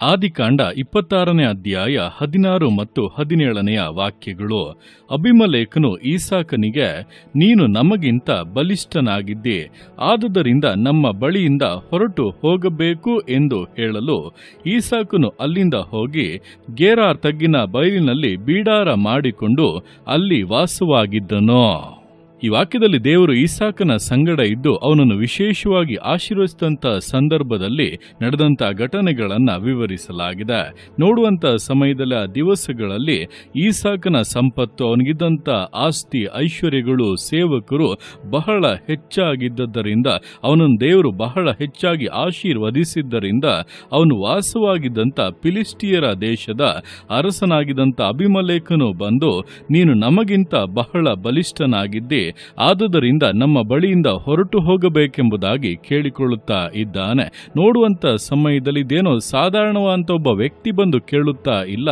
ಆದಿಕಾಂಡ ಇಪ್ಪತ್ತಾರನೇ ಅಧ್ಯಾಯ ಹದಿನಾರು ಮತ್ತು ಹದಿನೇಳನೆಯ ವಾಕ್ಯಗಳು. ಅಭಿಮಲೇಖನು ಈಸಾಕನಿಗೆ, ನೀನು ನಮಗಿಂತ ಬಲಿಷ್ಠನಾಗಿದ್ದಿ, ಆದುದರಿಂದ ನಮ್ಮ ಬಳಿಯಿಂದ ಹೊರಟು ಹೋಗಬೇಕು ಎಂದು ಹೇಳಲು ಈಸಾಕನು ಅಲ್ಲಿಂದ ಹೋಗಿ ಗೇರಾರ್ ತಗ್ಗಿನ ಬಯಲಿನಲ್ಲಿ ಬೀಡಾರ ಮಾಡಿಕೊಂಡು ಅಲ್ಲಿ ವಾಸವಾಗಿದ್ದನು. ಈ ವಾಕ್ಯದಲ್ಲಿ ದೇವರು ಈಸಾಕನ ಸಂಗಡ ಇದ್ದು ಅವನನ್ನು ವಿಶೇಷವಾಗಿ ಆಶೀರ್ವದಿಸಿದಂಥ ಸಂದರ್ಭದಲ್ಲಿ ನಡೆದಂಥ ಘಟನೆಗಳನ್ನು ವಿವರಿಸಲಾಗಿದೆ. ನೋಡುವಂಥ ಸಮಯದಲ್ಲಿ ಆ ದಿವಸಗಳಲ್ಲಿ ಈಸಾಕನ ಸಂಪತ್ತು ಅವನಿಗಿದ್ದಂಥ ಆಸ್ತಿ, ಐಶ್ವರ್ಯಗಳು, ಸೇವಕರು ಬಹಳ ಹೆಚ್ಚಾಗಿದ್ದರಿಂದ ಅವನನ್ನು ದೇವರು ಬಹಳ ಹೆಚ್ಚಾಗಿ ಆಶೀರ್ವದಿಸಿದ್ದರಿಂದ, ಅವನು ವಾಸವಾಗಿದ್ದಂಥ ಫಿಲಿಸ್ಟಿಯರ ದೇಶದ ಅರಸನಾಗಿದ್ದಂಥ ಅಭಿಮಲೇಖನು ಬಂದು, ನೀನು ನಮಗಿಂತ ಬಹಳ ಬಲಿಷ್ಠನಾಗಿದ್ದೆ ಆದುದರಿಂದ ನಮ್ಮ ಬಳಿಯಿಂದ ಹೊರಟು ಹೋಗಬೇಕೆಂಬುದಾಗಿ ಕೇಳಿಕೊಳ್ಳುತ್ತಾ ಇದ್ದಾನೆ. ನೋಡುವಂತ ಸಮಯದಲ್ಲಿ ಇದೇನೋ ಸಾಧಾರಣವಾದಂಥ ಒಬ್ಬ ವ್ಯಕ್ತಿ ಬಂದು ಕೇಳುತ್ತಾ ಇಲ್ಲ.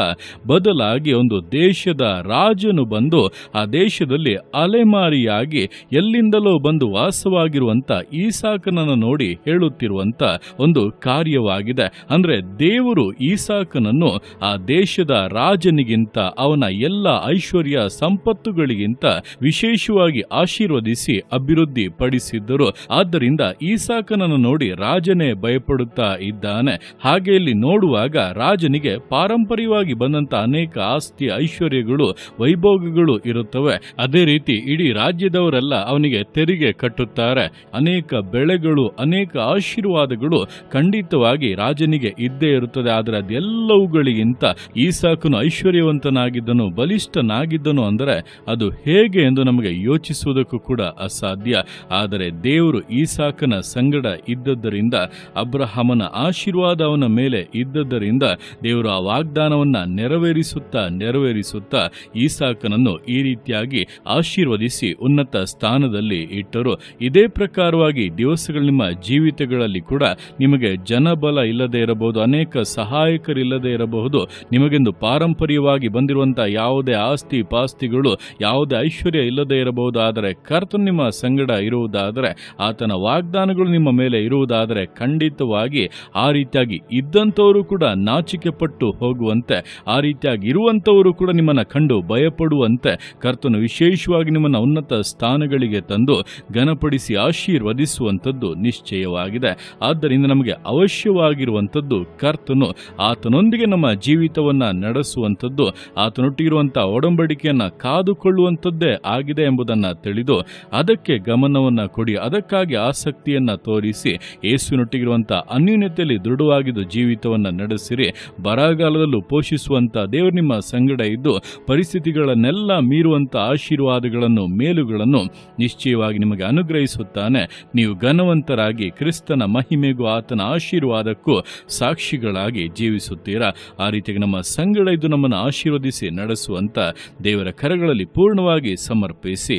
ಬದಲಾಗಿ ಒಂದು ದೇಶದ ರಾಜನು ಬಂದು ಆ ದೇಶದಲ್ಲಿ ಅಲೆಮಾರಿಯಾಗಿ ಎಲ್ಲಿಂದಲೋ ಬಂದು ವಾಸವಾಗಿರುವಂತ ಈಸಾಕನನ್ನು ನೋಡಿ ಹೇಳುತ್ತಿರುವಂತ ಒಂದು ಕಾರ್ಯವಾಗಿದೆ. ಅಂದ್ರೆ ದೇವರು ಈಸಾಕನನ್ನು ಆ ದೇಶದ ರಾಜನಿಗಿಂತ ಅವನ ಎಲ್ಲ ಐಶ್ವರ್ಯ ಸಂಪತ್ತುಗಳಿಗಿಂತ ವಿಶೇಷವಾಗಿ ಆಶೀರ್ವದಿಸಿ ಅಭಿವೃದ್ಧಿ ಪಡಿಸಿದ್ದರು ಆದ್ದರಿಂದ ಈಸಾಕನನ್ನು ನೋಡಿ ರಾಜನೇ ಭಯಪಡುತ್ತಾ ಇದ್ದಾನೆ. ಹಾಗೆ ಇಲ್ಲಿ ನೋಡುವಾಗ ರಾಜನಿಗೆ ಪಾರಂಪರ್ಯವಾಗಿ ಬಂದಂತ ಅನೇಕ ಆಸ್ತಿ ಐಶ್ವರ್ಯಗಳು, ವೈಭೋಗಗಳು ಇರುತ್ತವೆ. ಅದೇ ರೀತಿ ಇಡೀ ರಾಜ್ಯದವರೆಲ್ಲ ಅವನಿಗೆ ತೆರಿಗೆ ಕಟ್ಟುತ್ತಾರೆ. ಅನೇಕ ಬೆಳೆಗಳು, ಅನೇಕ ಆಶೀರ್ವಾದಗಳು ಖಂಡಿತವಾಗಿ ರಾಜನಿಗೆ ಇದ್ದೇ ಇರುತ್ತದೆ. ಆದರೆ ಅದೆಲ್ಲವುಗಳಿಗಿಂತ ಈಸಾಕನು ಐಶ್ವರ್ಯವಂತನಾಗಿದ್ದನು, ಬಲಿಷ್ಠನಾಗಿದ್ದನು ಅಂದರೆ ಅದು ಹೇಗೆ ಎಂದು ನಮಗೆ ಯೋಚಿಸುವುದಕ್ಕೂ ಕೂಡ ಅಸಾಧ್ಯ. ಆದರೆ ದೇವರು ಈಸಾಕನ ಸಂಗಡ ಇದ್ದದ್ದರಿಂದ, ಅಬ್ರಹಾಮನ ಆಶೀರ್ವಾದ ಅವನ ಮೇಲೆ ಇದ್ದದ್ದರಿಂದ ದೇವರು ಆ ವಾಗ್ದಾನವನ್ನ ನೆರವೇರಿಸುತ್ತಾ ನೆರವೇರಿಸುತ್ತಾ ಈಸಾಕನನ್ನು ಈ ರೀತಿಯಾಗಿ ಆಶೀರ್ವದಿಸಿ ಉನ್ನತ ಸ್ಥಾನದಲ್ಲಿ ಇಟ್ಟರು. ಇದೇ ಪ್ರಕಾರವಾಗಿ ದಿವಸಗಳ ನಿಮ್ಮ ಜೀವಿತಗಳಲ್ಲಿ ಕೂಡ ನಿಮಗೆ ಜನಬಲ ಇಲ್ಲದೆ ಇರಬಹುದು, ಅನೇಕ ಸಹಾಯಕರಿಲ್ಲದೆ ಇರಬಹುದು. ನಿಮಗೆಂದು ಪಾರಂಪರ್ಯವಾಗಿ ಬಂದಿರುವಂತಹ ಯಾವುದೇ ಆಸ್ತಿ ಪಾಸ್ತಿಗಳು, ಯಾವುದೇ ಐಶ್ವರ್ಯ ಇಲ್ಲದೆ ಇರಬಹುದು. ಆದರೆ ಕರ್ತನು ನಿಮ್ಮ ಸಂಗಡ ಇರುವುದಾದರೆ ಆತನ ವಾಗ್ದಾನಗಳು ನಿಮ್ಮ ಮೇಲೆ ಇರುವುದಾದರೆ ಖಂಡಿತವಾಗಿ ಆ ರೀತಿಯಾಗಿ ಇದ್ದಂಥವರು ಕೂಡ ನಾಚಿಕೆ ಪಟ್ಟು ಹೋಗುವಂತೆ, ಆ ರೀತಿಯಾಗಿ ಇರುವಂಥವರು ಕೂಡ ನಿಮ್ಮನ್ನು ಕಂಡು ಭಯಪಡುವಂತೆ ಕರ್ತನು ವಿಶೇಷವಾಗಿ ನಿಮ್ಮನ್ನು ಉನ್ನತ ಸ್ಥಾನಗಳಿಗೆ ತಂದು ಘನಪಡಿಸಿ ಆಶೀರ್ವದಿಸುವಂಥದ್ದು ನಿಶ್ಚಯವಾಗಿದೆ. ಆದ್ದರಿಂದ ನಮಗೆ ಅವಶ್ಯವಾಗಿರುವಂಥದ್ದು ಕರ್ತನು ಆತನೊಂದಿಗೆ ನಮ್ಮ ಜೀವಿತವನ್ನು ನಡೆಸುವಂಥದ್ದು, ಆತನೊಟ್ಟಿಗಿರುವಂಥ ಒಡಂಬಡಿಕೆಯನ್ನು ಕಾದುಕೊಳ್ಳುವಂಥದ್ದೇ ಆಗಿದೆ ಎಂಬುದನ್ನು ತಿಳಿದು ಅದಕ್ಕೆ ಗಮನವನ್ನು ಕೊಡಿ, ಅದಕ್ಕಾಗಿ ಆಸಕ್ತಿಯನ್ನು ತೋರಿಸಿ ಯೇಸುವಿನೊಟ್ಟಿಗಿರುವಂಥ ಅನ್ಯೂನ್ಯತೆಯಲ್ಲಿ ದೃಢವಾಗಿದ್ದು ಜೀವಿತವನ್ನು ನಡೆಸಿರಿ. ಬರಗಾಲದಲ್ಲೂ ಪೋಷಿಸುವಂಥ ದೇವರು ನಿಮ್ಮ ಸಂಗಡ ಇದ್ದು, ಪರಿಸ್ಥಿತಿಗಳನ್ನೆಲ್ಲ ಮೀರುವಂಥ ಆಶೀರ್ವಾದಗಳನ್ನು, ಮೇಲುಗಳನ್ನು ನಿಶ್ಚಯವಾಗಿ ನಿಮಗೆ ಅನುಗ್ರಹಿಸುತ್ತಾನೆ. ನೀವು ಘನವಂತರಾಗಿ ಕ್ರಿಸ್ತನ ಮಹಿಮೆಗೂ ಆತನ ಆಶೀರ್ವಾದಕ್ಕೂ ಸಾಕ್ಷಿಗಳಾಗಿ ಜೀವಿಸುತ್ತೀರಾ. ಆ ರೀತಿಯಾಗಿ ನಮ್ಮ ಸಂಗಡ ಇದ್ದು ನಮ್ಮನ್ನು ಆಶೀರ್ವದಿಸಿ ನಡೆಸುವಂತ ದೇವರ ಕರಗಳಲ್ಲಿ ಪೂರ್ಣವಾಗಿ ಸಮರ್ಪಿಸಿ.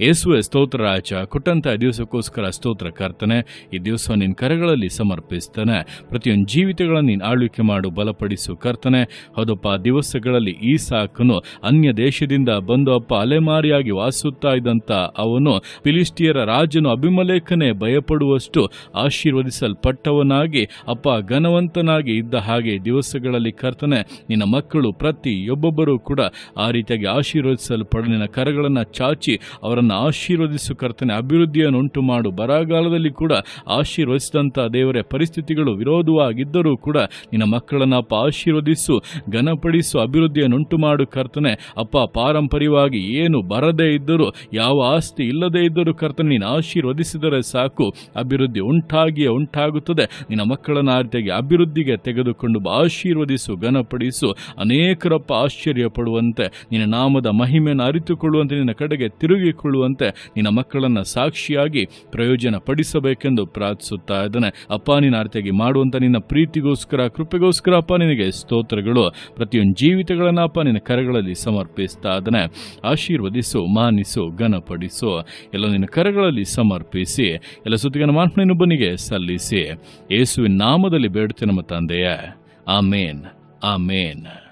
ಯೇಸುವೆ ಸ್ತೋತ್ರ ರಾಜ ಕೊಟ್ಟಂತ ದಿವಸಕ್ಕೋಸ್ಕರ ಸ್ತೋತ್ರ ಕರ್ತನೆ, ಈ ದಿವಸ ನಿನ್ನ ಕರೆಗಳಲ್ಲಿ ಸಮರ್ಪಿಸ್ತಾನೆ. ಪ್ರತಿಯೊಂದು ಜೀವಿತಗಳನ್ನು ನೀನು ಆಳ್ವಿಕೆ ಮಾಡು, ಬಲಪಡಿಸು ಕರ್ತನೆ. ಹೌದಪ್ಪ ದಿವಸಗಳಲ್ಲಿ ಈ ಸಾಕನು ಅನ್ಯ ದೇಶದಿಂದ ಬಂದು ಅಪ್ಪ ಅಲೆಮಾರಿಯಾಗಿ ವಾಸುತ್ತಾ ಇದ್ದಂತ ಅವನು ಫಿಲಿಸ್ಟಿಯರ ರಾಜನು ಅಭಿಮಲೇಖನೆ ಭಯಪಡುವಷ್ಟು ಆಶೀರ್ವದಿಸಲ್ಪಟ್ಟವನಾಗಿ, ಅಪ್ಪ ಘನವಂತನಾಗಿ ಇದ್ದ ಹಾಗೆ ದಿವಸಗಳಲ್ಲಿ ಕರ್ತನೆ, ನಿನ್ನ ಮಕ್ಕಳು ಪ್ರತಿಯೊಬ್ಬೊಬ್ಬರೂ ಕೂಡ ಆ ರೀತಿಯಾಗಿ ಆಶೀರ್ವದಿಸಲ್ಪಡ, ನಿನ್ನ ಕರಗಳನ್ನು ಚಾಚಿ ಅವರನ್ನು ಆಶೀರ್ವದಿಸು ಕರ್ತನೆ, ಅಭಿವೃದ್ಧಿಯನ್ನು ಉಂಟು ಮಾಡು ಬರಗಾಲದಲ್ಲಿ ಕೂಡ ಆಶೀರ್ವದಿಸಿದಂಥ ದೇವರೇ, ಪರಿಸ್ಥಿತಿಗಳು ವಿರೋಧವಾಗಿದ್ದರೂ ಕೂಡ ನಿನ್ನ ಮಕ್ಕಳನ್ನು ಅಪ್ಪ ಆಶೀರ್ವದಿಸು, ಘನಪಡಿಸು, ಅಭಿವೃದ್ಧಿಯನ್ನು ಉಂಟು ಮಾಡು ಕರ್ತನೆ. ಅಪ್ಪ, ಪಾರಂಪರ್ಯವಾಗಿ ಏನು ಬರದೇ ಇದ್ದರೂ, ಯಾವ ಆಸ್ತಿ ಇಲ್ಲದೇ ಇದ್ದರೂ ಕರ್ತನೆ, ನೀನು ಆಶೀರ್ವದಿಸಿದರೆ ಸಾಕು. ಅಭಿವೃದ್ಧಿ ಉಂಟಾಗಿಯೇ ಉಂಟಾಗುತ್ತದೆ. ನಿನ್ನ ಮಕ್ಕಳನ್ನು ಆ ರೀತಿಯಾಗಿ ಅಭಿವೃದ್ಧಿಗೆ ತೆಗೆದುಕೊಂಡು ಆಶೀರ್ವದಿಸು, ಘನಪಡಿಸು. ಅನೇಕರಪ್ಪ ಆಶ್ಚರ್ಯ ಪಡುವಂತೆ ನಿನ್ನ ನಾಮದ ಮಹಿಮೆಯನ್ನು ಅರಿತುಕೊಳ್ಳುವಂತೆ ನಿನ್ನ ಕಡೆಗೆ ತಿರುಗಿಕೊಳ್ಳುವಂತೆ ನಿನ್ನ ಮಕ್ಕಳನ್ನು ಸಾಕ್ಷಿಯಾಗಿ ಪ್ರಯೋಜನ ಪಡಿಸಬೇಕೆಂದು ಪ್ರಾರ್ಥಿಸುತ್ತಾ ಇದ್ದಾನೆ. ಅಪ್ಪ ನಿನ್ನ ಆ ಮಾಡುವಂಥ ನಿನ್ನ ಪ್ರೀತಿಗೋಸ್ಕರ, ಕೃಪೆಗೋಸ್ಕರ ಅಪ್ಪ, ನಿನಗೆ ಸ್ತೋತ್ರಗಳು. ಪ್ರತಿಯೊಂದು ಜೀವಿತಗಳನ್ನ ಅಪ್ಪ, ನಿನ್ನ ಕರಗಳಲ್ಲಿ ಸಮರ್ಪಿಸ್ತಾ ಇದ್ದಾನೆ. ಆಶೀರ್ವದಿಸು, ಮಾನಿಸು, ಘನಪಡಿಸು. ಎಲ್ಲ ನಿನ್ನ ಕರಗಳಲ್ಲಿ ಸಮರ್ಪಿಸಿ, ಎಲ್ಲ ಸುತ್ತಿಗನ ಮಾರ್ಪನಿನೊಬ್ಬನಿಗೆ ಸಲ್ಲಿಸಿ. ಯೇಸುವಿನ ನಾಮದಲ್ಲಿ ಬೇಡುತ್ತೆ ನಮ್ಮ ತಂದೆಯೇ. ಆಮೇನ್. ಆಮೇನ್.